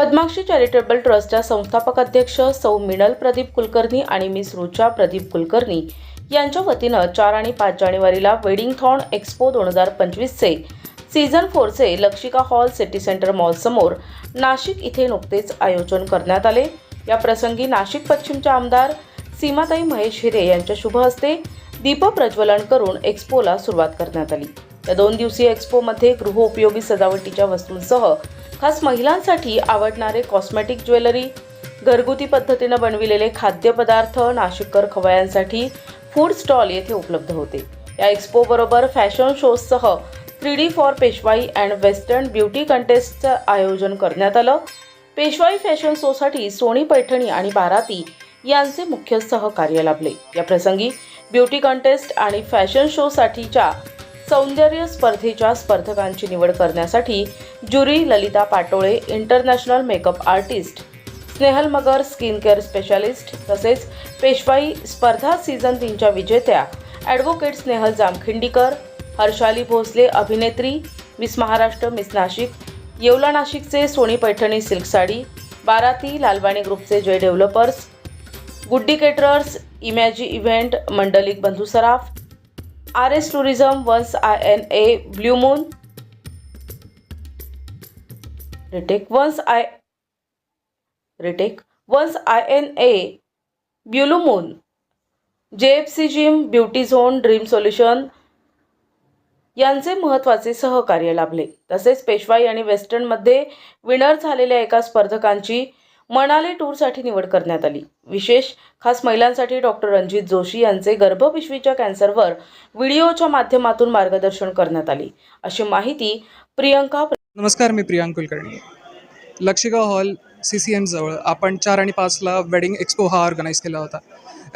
Padmakshi charitable ट्रस्टच्या संस्थापक अध्यक्ष सौ मिनल प्रदीप कुलकर्णी आणि मिस रुचा प्रदीप कुलकर्णी यांच्या वतीनं चार आणि पाच जानेवारीला वेडिंग थॉन एक्स्पो दोन हजार पंचवीसचे सीझन फोरचे लक्षिका हॉल सिटी सेंटर मॉलसमोर नाशिक इथे नुकतेच आयोजन करण्यात आले. या प्रसंगी नाशिक पश्चिमच्या आमदार सीमाताई महेश हिरे यांच्या शुभ हस्ते दीप प्रज्वलन करून एक्स्पोला सुरुवात करण्यात आली. या दोन दिवसीय एक्स्पोमध्ये गृहोपयोगी सजावटीच्या वस्तूंसह खास महिलांसाठी आवडणारे कॉस्मेटिक ज्वेलरी घरगुती पद्धतीनं बनविलेले खाद्यपदार्थ नाशिककर खवयांसाठी फूड स्टॉल येथे उपलब्ध होते. या एक्सपोबरोबर fashion शोजसह three D for Peshwai and western beauty कंटेस्टचं आयोजन करण्यात आलं. पेशवाई फॅशन शोसाठी सोनी पैठणी आणि बाराती यांचे मुख्य सहकार्य लाभले. या प्रसंगी ब्युटी कंटेस्ट आणि फॅशन शोसाठीच्या सौंदर्य स्पर्धेच्या स्पर्धकांची निवड करण्यासाठी jury Lalita Patole international makeup artist Snehal Magar skin care specialist तसेच पेशवाई स्पर्धा सीझन तीनच्या विजेत्या ॲडव्होकेट स्नेहल जामखिंडीकर हर्षाली भोसले अभिनेत्री मिस महाराष्ट्र मिस नाशिक येवला नाशिकचे सोनी पैठणी सिल्क साडी बाराती लालवाणी ग्रुपचे जय developers Guddi caterers इमॅजी event Mandlik Bandhu Saraf R S tourism once I N A blue moon retake once I retake once I N A blue moon J F C gym beauty zone dream solution यांचे महत्त्वाचे सहकार्य लाभले. तसेच पेशवाई आणि वेस्टर्नमध्ये winner झालेल्या एका स्पर्धकांची मनाली टूरसाठी निवड करण्यात आली. विशेष खास महिलांसाठी डॉक्टर रणजित जोशी यांचे गर्भपिशवीच्या कॅन्सरवर व्हिडिओच्या माध्यमातून मार्गदर्शन करण्यात आले. अशी माहिती प्रियंका नमस्कार मी Priyank Kulkarni. Lakshika hall C C एमजवळ आपण चार आणि पाचला वेडिंग एक्सपो हा ऑर्गनाईज केला होता.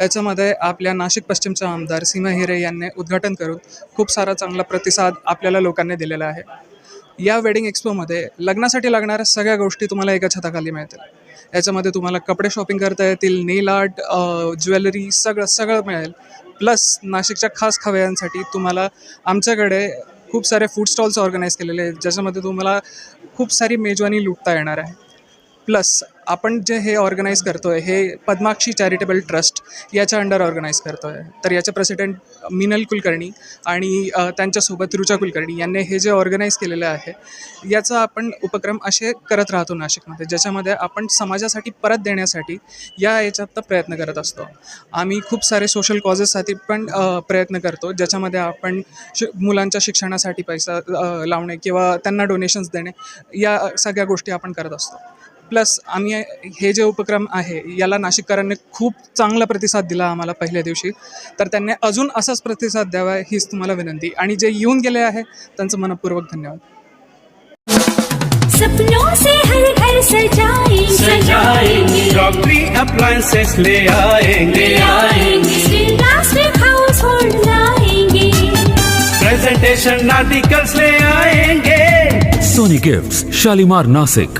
याच्यामध्ये आपल्या नाशिक पश्चिमच्या आमदार सीमा हिरे यांनी उद्घाटन करून खूप सारा चांगला प्रतिसाद आपल्याला लोकांनी दिलेला आहे. या वेडिंग एक्सपोमध्ये लग्नासाठी लागणाऱ्या सगळ्या गोष्टी तुम्हाला एका छताखाली मिळतील. याच्यामध्ये तुम्हाला कपडे शॉपिंग करता येतील नेल आर्ट ज्वेलरी सगळं सगळं मिळेल. प्लस नाशिकच्या खास खवयांसाठी तुम्हाला आमच्याकडे खूप सारे फूड स्टॉल्स ऑर्गनाईज केलेले आहेत ज्याच्यामध्ये तुम्हाला खूप सारी मेजवानी लुटता येणार आहे. प्लस आपण जे हे ऑर्गनाईज करतो आहे हे पद्माक्षी चॅरिटेबल ट्रस्ट याच्या अंडर ऑर्गनाईज करतो आहे तर याचे प्रेसिडेंट मिनल कुलकर्णी आणि त्यांच्यासोबत रुचा कुलकर्णी यांनी हे जे ऑर्गनाईज केलेलं आहे याचा आपण उपक्रम असे करत राहतो नाशिकमध्ये ज्याच्यामध्ये आपण समाजासाठी परत देण्यासाठी या याच्यात प्रयत्न करत असतो. आम्ही खूप सारे सोशल कॉजेससाठी पण प्रयत्न करतो ज्याच्यामध्ये आपण शि मुलांच्या शिक्षणासाठी पैसा लावणे किंवा त्यांना डोनेशन्स देणे या सगळ्या गोष्टी आपण करत असतो. प्लस आम्ही हे जे उपक्रम आहे याला नाशिककरांनी खूप चांगला प्रतिसाद दिला आम्हाला पहिल्या दिवशी. तर त्यांनी अजून असाच प्रतिसाद द्यावा हीच तुम्हाला विनंती. आणि जे येऊन गेले आहे त्यांचं मनपूर्वक धन्यवाद. सपनों से हर घर सजाएंगे. सजाएंगे. क्रॉकरी अप्लायंसेस ले आएंगे. आएंगे. प्लास्टिक हाउस होल्ड लाएंगे. प्रेजेंटेशन आर्टिकल्स ले आएंगे. Sony gifts Shalimar Nashik